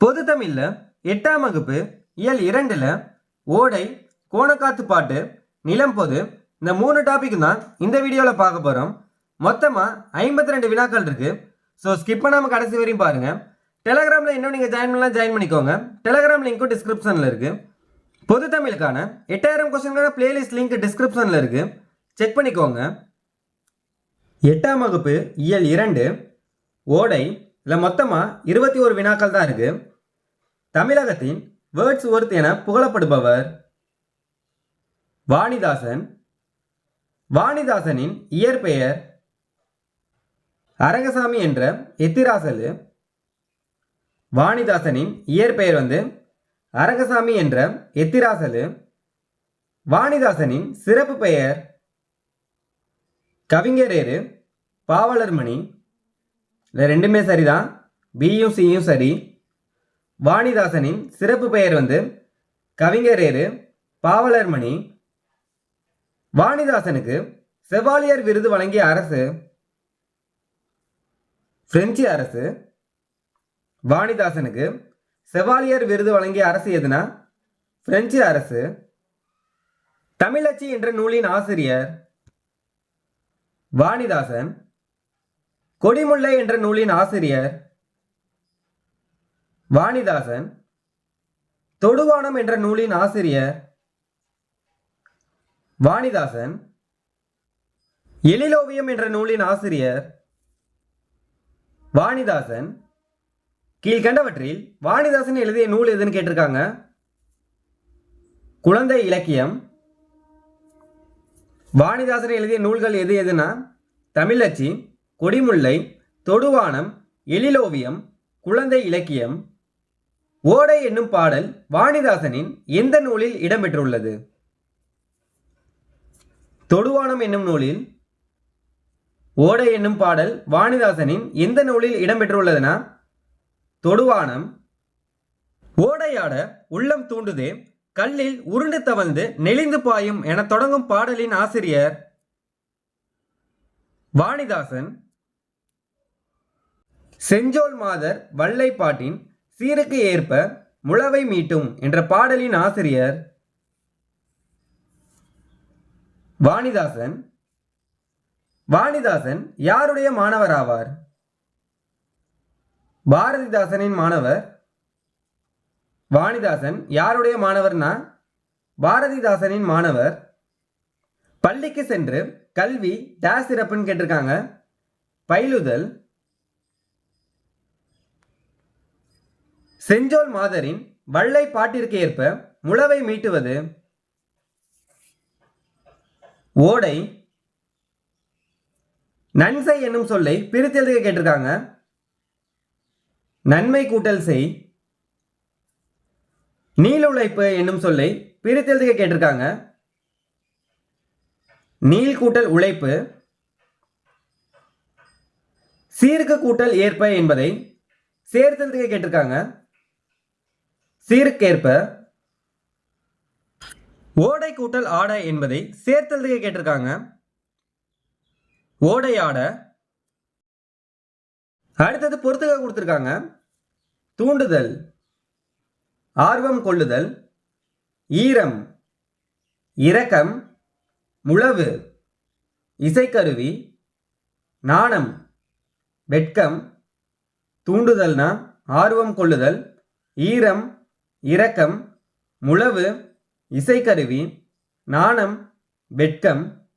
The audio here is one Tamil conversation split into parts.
பொது தமிழ்ல எட்டாம் வகுப்பு இயல் இரண்டுல ஓடை கோணக்காத்து பாட்டு நிலம் பொது இந்த மூணு டாபிக் தான் இந்த வீடியோவில் பார்க்க போகிறோம் மொத்தமாக ஐம்பத்தி ரெண்டு வினாக்கள் இருக்கு. ஸோ ஸ்கிப் பண்ணாமல் கடைசி வரையும் பாருங்க. டெலகிராமில் இன்னும் நீங்கள் ஜாயின் பண்ணலாம் ஜாயின் பண்ணிக்கோங்க. டெலகிராம் லிங்க்கும் டிஸ்கிரிப்ஷனில் இருக்கு. பொது தமிழுக்கான எட்டாயிரம் கொஸ்டின்கான பிளேலிஸ்ட் லிங்க் டிஸ்கிரிப்ஷனில் இருக்கு. செக் பண்ணிக்கோங்க. எட்டாம் வகுப்பு இயல் இரண்டு ஓடை இல்லை மொத்தமாக இருபத்தி ஒரு வினாக்கள் தான் இருக்குது தமிழகத்தின் வேர்ட்ஸ் ஒர்த் என புகழப்படுபவர் வாணிதாசன். வாணிதாசனின் இயற்பெயர் அரங்கசாமி என்ற எத்திராசலு. வாணிதாசனின் இயற்பெயர் வந்து அரங்கசாமி என்ற எத்திராசலு. வாணிதாசனின் சிறப்பு பெயர் கவிஞரேறு பாவலர்மணி. இல்லை ரெண்டுமே சரிதான். பியும் சியும் சரி. வாணிதாசனின் சிறப்பு பெயர் வந்து கவிஞரேறு பாவலர்மணி. வாணிதாசனுக்கு செவாலியர் விருது வழங்கிய அரசு பிரெஞ்சு அரசு. வாணிதாசனுக்கு செவாலியர் விருது வழங்கிய அரசு எதுனா? பிரெஞ்சு அரசு. தமிழச்சி என்ற நூலின் ஆசிரியர் வாணிதாசன். கொடிமுல்லை என்ற நூலின் ஆசிரியர் வாணிதாசன் தொடுவானம் என்ற நூலின் ஆசிரியர் வாணிதாசன் எழிலோவியம் என்ற நூலின் ஆசிரியர் வாணிதாசன். கீழ்கண்டவற்றில் வாணிதாசன் எழுதிய நூல் எதுன்னு கேட்டிருக்காங்க? குழந்தை இலக்கியம். வாணிதாசன் எழுதிய நூல்கள் எது எதுனா தமிழச்சி கொடிமுல்லை தொடுவானம் எழிலோவியம் குழந்தை இலக்கியம் ஓடை என்னும் பாடல் வாணிதாசனின் எந்த நூலில் இடம்பெற்றுள்ளது? தொடுவானம் என்னும் நூலில் ஓடை என்னும் பாடல் வாணிதாசனின் எந்த நூலில் இடம்பெற்றுள்ளதுனா தொடுவானம் ஓடையாட உள்ளம் தூண்டுதே கல்லில் உருண்டு தவழ்ந்து நெளிந்து பாயும் என தொடங்கும் பாடலின் ஆசிரியர் வாணிதாசன். செஞ்சோல் மாதர் வல்லைப்பாட்டின் சீருக்கு ஏற்ப முழவை மீட்டும் என்ற பாடலின் ஆசிரியர் வாணிதாசன். வாணிதாசன் யாருடைய மாணவர் ஆவார்? பாரதிதாசனின் மாணவர். வாணிதாசன் யாருடைய மாணவர்னா? பாரதிதாசனின் மாணவர். பள்ளிக்கு சென்று கல்வி டேஸ் சிறப்புன்னு கேட்டிருக்காங்க. பயிலுதல் செஞ்சோல் மாதரின் வள்ளை பாட்டிற்கு ஏற்ப முழவை மீட்டுவது ஓடை நன்சை என்னும் சொல்லை பிரித்தெழுதுக கேட்டிருக்காங்க. நன்மை கூட்டல் செய் நீல உழைப்பு என்னும் சொல்லை பிரித்தெழுதுக கேட்டிருக்காங்க. நீள் கூட்டல் உழைப்பு சீருக்கு கூட்டல் ஏற்ப என்பதை சேர்த்தெழுதுக கேட்டிருக்காங்க. சீருக்கேற்ப ஓடை கூட்டல் ஆட என்பதை சேர்த்தலுக்கு கேட்டிருக்காங்க. ஓடை ஆட. அடுத்தது பொறுத்துக்க கொடுத்துருக்காங்க. தூண்டுதல் ஆர்வம் கொள்ளுதல் ஈரம் இரக்கம் முழவு இசைக்கருவி நாணம் வெட்கம் தூண்டுதல்னா ஆர்வம் கொள்ளுதல் ஈரம் இரக்கம் முழவு இசைக்கருவி நாணம் வெட்கம்.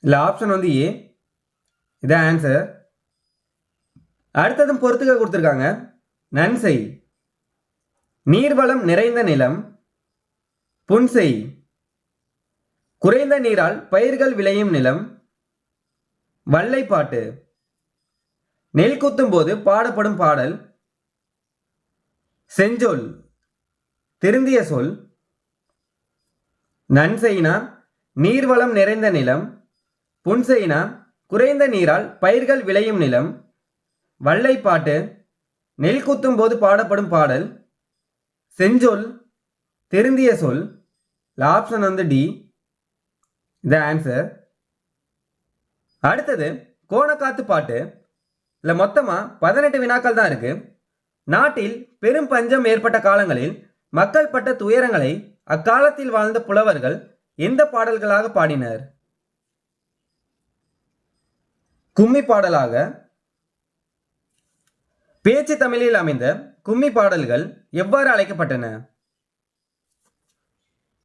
இல்லை ஆப்ஷன் வந்து ஏ இதான் ஆன்சர் அடுத்ததும் பொறுத்துக்க கொடுத்துருக்காங்க. நன்செய் நீர்வளம் நிறைந்த நிலம் புன்செய் குறைந்த நீரால் பயிர்கள் விளையும் நிலம் வல்லைப்பாட்டு. நெல் குத்தும் போது பாடப்படும் பாடல் செஞ்சொல். திருந்திய சொல் நன்செய்னா நீர்வளம் நிறைந்த நிலம் புன்செய்னா குறைந்த நீரால் பயிர்கள் விளையும் நிலம் வல்லைப்பாட்டு நெல் குத்தும் போது பாடப்படும் பாடல் செஞ்சொல் திருந்திய சொல் ஆப்ஷன் வந்து டி த ஆன்சர். அடுத்தது கோணக்காத்து பாட்டு இல்லை மொத்தமாக பதினெட்டு வினாக்கள் தான் இருக்குது நாட்டில் பெரும் பஞ்சம் ஏற்பட்ட காலங்களில் மக்கள் பட்ட துயரங்களை அக்காலத்தில் வாழ்ந்த புலவர்கள் எந்த பாடல்களாக பாடினர்? கும்மி பாடலாக பேச்சு தமிழில் அமைந்த கும்மி பாடல்கள் எவ்வாறு அழைக்கப்பட்டன?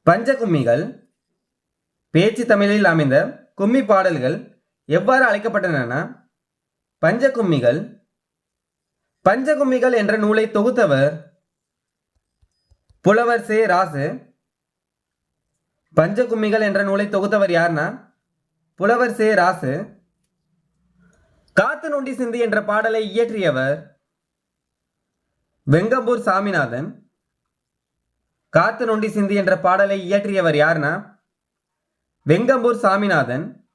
பஞ்ச கும்மிகள் பேச்சு தமிழில் அமைந்த கும்மி பாடல்கள் எவ்வாறு அழைக்கப்பட்டன பஞ்ச கும்மிகள் பஞ்ச கும்மிகள் என்ற நூலை தொகுத்தவர் புலவர் சே ராசு. பஞ்சகும்மிகள் என்ற நூலை தொகுத்தவர் யார்னா? புலவர் சே ராசு. காத்து நொண்டி சிந்தி என்ற பாடலை இயற்றியவர் வெங்கம்பூர் சாமிநாதன். காத்து நொண்டி சிந்தி என்ற பாடலை இயற்றியவர் யார்னா? வெங்கம்பூர் சாமிநாதன்.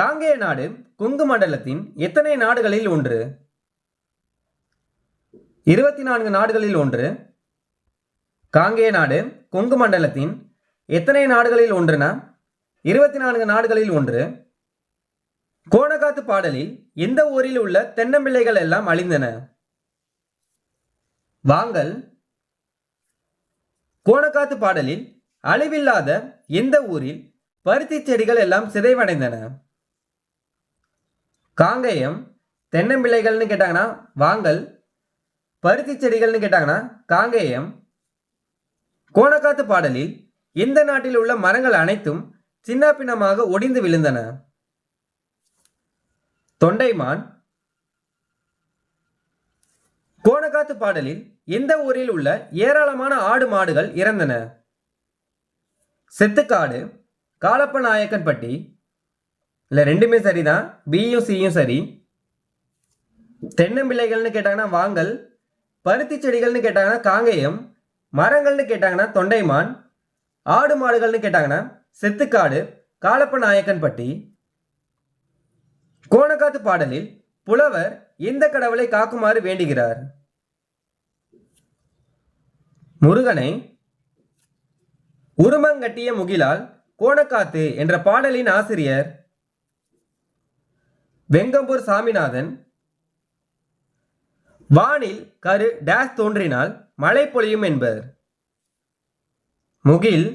காங்கேய நாடு கொங்கு மண்டலத்தின் எத்தனை நாடுகளில் ஒன்று? இருபத்தி நான்கு நாடுகளில் ஒன்று. காங்கேய நாடு கொங்கு மண்டலத்தின் எத்தனை நாடுகளில் ஒன்றுனா? இருபத்தி நான்கு நாடுகளில் ஒன்று. கோணகாத்து பாடலில் எந்த ஊரில் உள்ள தென்னம்பிள்ளைகள் எல்லாம் அழிந்தன? வாங்கல். கோணக்காத்து பாடலில் அழிவில்லாத எந்த ஊரில் பருத்தி செடிகள் எல்லாம் சிதைவடைந்தன? காங்கேயம் தென்னம்பிள்ளைகள்னு கேட்டாங்கன்னா வாங்கல். பருத்தி செடிகள்னு கேட்டாங்கன்னா காங்கேயம். கோணக்காத்து பாடலில் இந்த நாட்டில் உள்ள மரங்கள் அனைத்தும் சின்னாபின்னமாக ஒடிந்து விழுந்தன. தொண்டைமான். கோணக்காத்து பாடலில் எந்த ஊரில் உள்ள ஏராளமான ஆடு மாடுகள் இறந்தன. செத்துக்காடு காலப்ப நாயக்கன்பட்டி இல்லை ரெண்டுமே சரிதான். பியும் சியும் சரி. தென்னம்பிள்ளைகள்னு கேட்டாங்கன்னா வாங்கல் பருத்தி செடிகள்னு கேட்டாங்கன்னா காங்கேயம். மரங்கள்னு கேட்டாங்கன்னா தொண்டைமான் ஆடு மாடுகள்னு கேட்டாங்கன்னா செத்துக்காடு காலப்ப நாயக்கன்பட்டி கோணக்காத்து பாடலில் புலவர் எந்த கடவுளை காக்குமாறு வேண்டுகிறார். முருகனை உருமங்கட்டிய முகிலால் கோணக்காத்து என்ற பாடலின் ஆசிரியர் வெங்கம்பூர் சாமிநாதன் வானில் கரு டேஸ் தோன்றினால் மழை பொழியும் என்பர். முகில்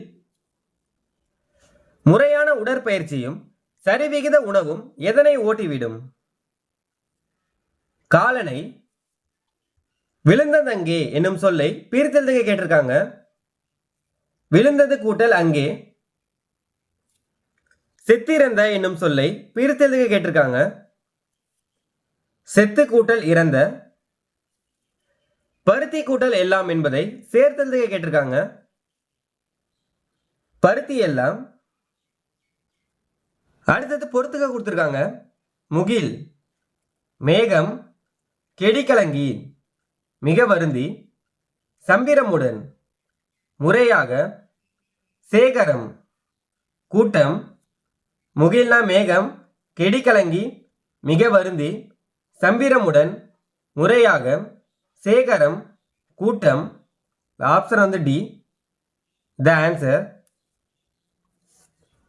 முறையான உடற்பயிற்சியும் சரிவிகித உணவும் எதனை ஓட்டிவிடும்? காலனை விழுந்ததங்கே என்னும் சொல்லை பிரித்தெழுதுக கேட்டிருக்காங்க. விழுந்தது கூட்டல் அங்கே செத்திறந்த என்னும் சொல்லை பிரித்தெழுதுக கேட்டிருக்காங்க. செத்து கூட்டல் இறந்த பருத்தி கூட்டல் எல்லாம் என்பதை சேர்த்ததுக்கு கேட்டிருக்காங்க. பருத்தி எல்லாம் அடுத்தது பொறுத்துக்க கொடுத்துருக்காங்க. முகில் மேகம் கெடிக்கலங்கி மிக வருந்தி சம்பிரமுடன் முறையாக சேகரம் கூட்டம் முகில்னா மேகம் கெடிக்கலங்கி மிக வருந்தி சம்பிரமுடன் முறையாக சேகரம் கூட்டம் ஆப்ஷன் வந்து டி த ஆன்சர்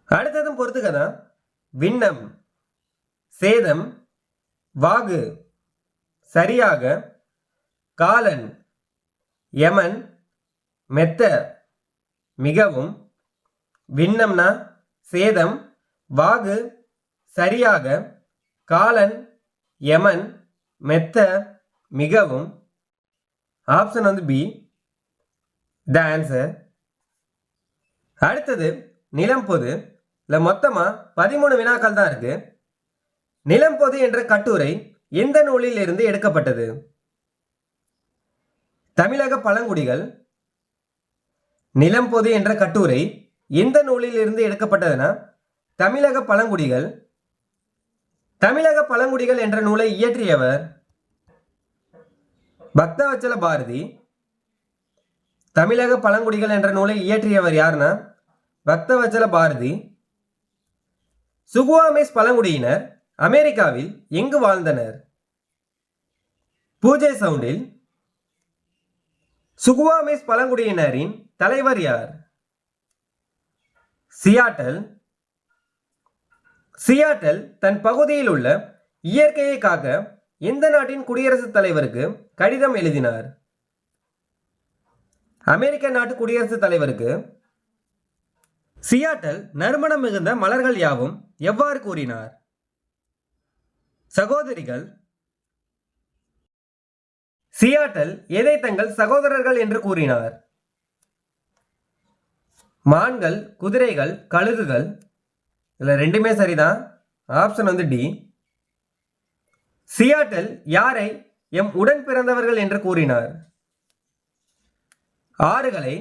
அடுத்ததும் பொறுத்துக்கதா விண்ணம் சேதம் வாகு சரியாக காலன் யமன் மெத்த மிகவும் விண்ணம்னா சேதம் வாகு சரியாக காலன் யமன் மெத்த மிகவும் ஆப்ஷன் வந்து பி த ஆன்சர் அடுத்தது நிலம்பொது இல்லை மொத்தமாக பதிமூணு வினாக்கள் தான் இருக்கு. நிலம்பொது என்ற கட்டுரை எந்த நூலில் இருந்து எடுக்கப்பட்டது? தமிழக பழங்குடிகள். நிலம்பொது என்ற கட்டுரை எந்த நூலில் இருந்து எடுக்கப்பட்டதுன்னா தமிழக பழங்குடிகள். தமிழக பழங்குடிகள் என்ற நூலை இயற்றியவர் பக்தவச்சல பாரதி தமிழக பழங்குடிகள் என்ற நூலை இயற்றியவர் யாருன்னா? பக்தவச்சல பாரதி. சுகுவாமேஸ் பழங்குடியினர் அமெரிக்காவில் எங்கு வாழ்ந்தனர்? பூஜை சவுண்டில். சுகுவாமேஸ் பழங்குடியினரின் தலைவர் யார்? சியாட்டல். சியாட்டல் தன் பகுதியில் உள்ள இயற்கையை காக்க எந்த நாட்டின் குடியரசுத் தலைவருக்கு கடிதம் எழுதினார். அமெரிக்க நாட்டு குடியரசுத் தலைவருக்கு சியாட்டல் நறுமணம் மிகுந்த மலர்கள் யாவும் எவ்வாறு கூறினார்? சகோதரிகள் சியாட்டல் எதை தங்கள் சகோதரர்கள் என்று கூறினார்? மான்கள் குதிரைகள் கழுகுகள் இதில் ரெண்டுமே சரிதான். ஆப்ஷன் வந்து டி. சியாட்டல் யாரை எம் உடன் பிறந்தவர்கள் என்று கூறினார்? ஆறுகளை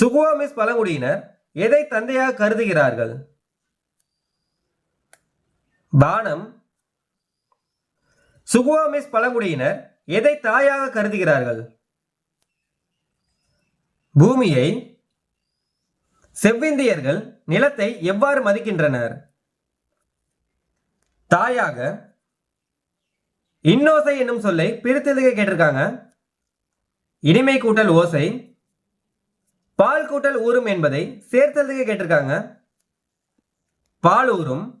சுகுவாமிஸ் பழங்குடியினர் எதை தந்தையாக கருதுகிறார்கள்? பானம் சுகுவாமிஸ் பழங்குடியினர் எதை தாயாக கருதுகிறார்கள்? பூமியை செவ்விந்தியர்கள் நிலத்தை எவ்வாறு மதிக்கின்றனர்? தாயாக இன்னோசை என்னும் சொல்லை பிரித்தெழுக கேட்டிருக்காங்க. இனிமை கூட்டல் ஓசை பால் கூட்டல் ஊறும் என்பதை சேர்த்தெழுக கேட்டிருக்காங்க. பால் ஊறும்